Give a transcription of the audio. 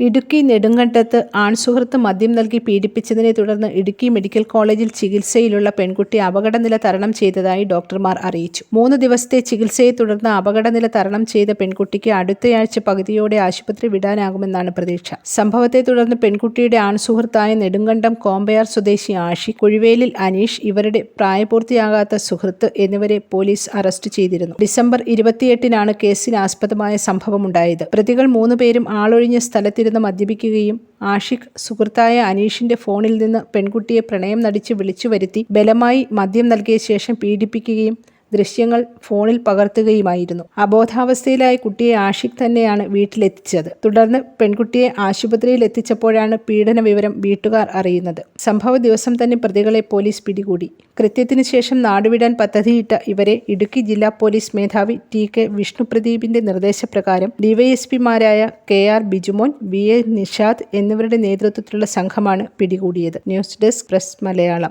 ഇടുക്കി നെടുങ്കണ്ടത്ത് ആൺസുഹൃത്ത് മദ്യം നൽകി പീഡിപ്പിച്ചതിനെ തുടർന്ന് ഇടുക്കി മെഡിക്കൽ കോളേജിൽ ചികിത്സയിലുള്ള പെൺകുട്ടി അപകടനില തരണം ചെയ്തതായി ഡോക്ടർമാർ അറിയിച്ചു. മൂന്ന് ദിവസത്തെ ചികിത്സയെ തുടർന്ന് അപകടനില തരണം ചെയ്ത പെൺകുട്ടിക്ക് അടുത്തയാഴ്ച പകുതിയോടെ ആശുപത്രി വിടാനാകുമെന്നാണ് പ്രതീക്ഷ. സംഭവത്തെ തുടർന്ന് പെൺകുട്ടിയുടെ ആൺസുഹൃത്തായ നെടുങ്കണ്ടം കോമ്പയാർ സ്വദേശി ആഷി കുഴിവേലിൽ അനീഷ് ഇവരുടെ പ്രായപൂർത്തിയാകാത്ത സുഹൃത്ത് എന്നിവരെ പോലീസ് അറസ്റ്റ് ചെയ്തിരുന്നു. ഡിസംബർ ഇരുപത്തിയെട്ടിനാണ് കേസിന് ആസ്പദമായ സംഭവമുണ്ടായത്. പ്രതികൾ മൂന്നുപേരും ആളൊഴിഞ്ഞ സ്ഥലത്തിരുന്ന് മദ്യപിക്കുകയും ആഷിഖ് സുഹൃത്തായ അനീഷിന്റെ ഫോണിൽ നിന്ന് പെൺകുട്ടിയെ പ്രണയം നടിച്ച് വിളിച്ചു വരുത്തി ബലമായി മദ്യം നൽകിയ ശേഷം പീഡിപ്പിക്കുകയും ദൃശ്യങ്ങൾ ഫോണിൽ പകർത്തുകയുമായിരുന്നു. അബോധാവസ്ഥയിലായ കുട്ടിയെ ആഷിഖ് തന്നെയാണ് വീട്ടിലെത്തിച്ചത്. തുടർന്ന് പെൺകുട്ടിയെ ആശുപത്രിയിൽ എത്തിച്ചപ്പോഴാണ് പീഡന വിവരം വീട്ടുകാർ അറിയുന്നത്. സംഭവ ദിവസം തന്നെ പ്രതികളെ പോലീസ് പിടികൂടി. കൃത്യത്തിന് ശേഷം നാടുവിടാൻ പദ്ധതിയിട്ട ഇവരെ ഇടുക്കി ജില്ലാ പോലീസ് മേധാവി ടി കെ വിഷ്ണുപ്രദീപിന്റെ നിർദ്ദേശപ്രകാരം ഡിവൈഎസ്പിമാരായ K R Bijumon V A Nishad എന്നിവരുടെ നേതൃത്വത്തിലുള്ള സംഘമാണ് പിടികൂടിയത്. News desk press Malayalam.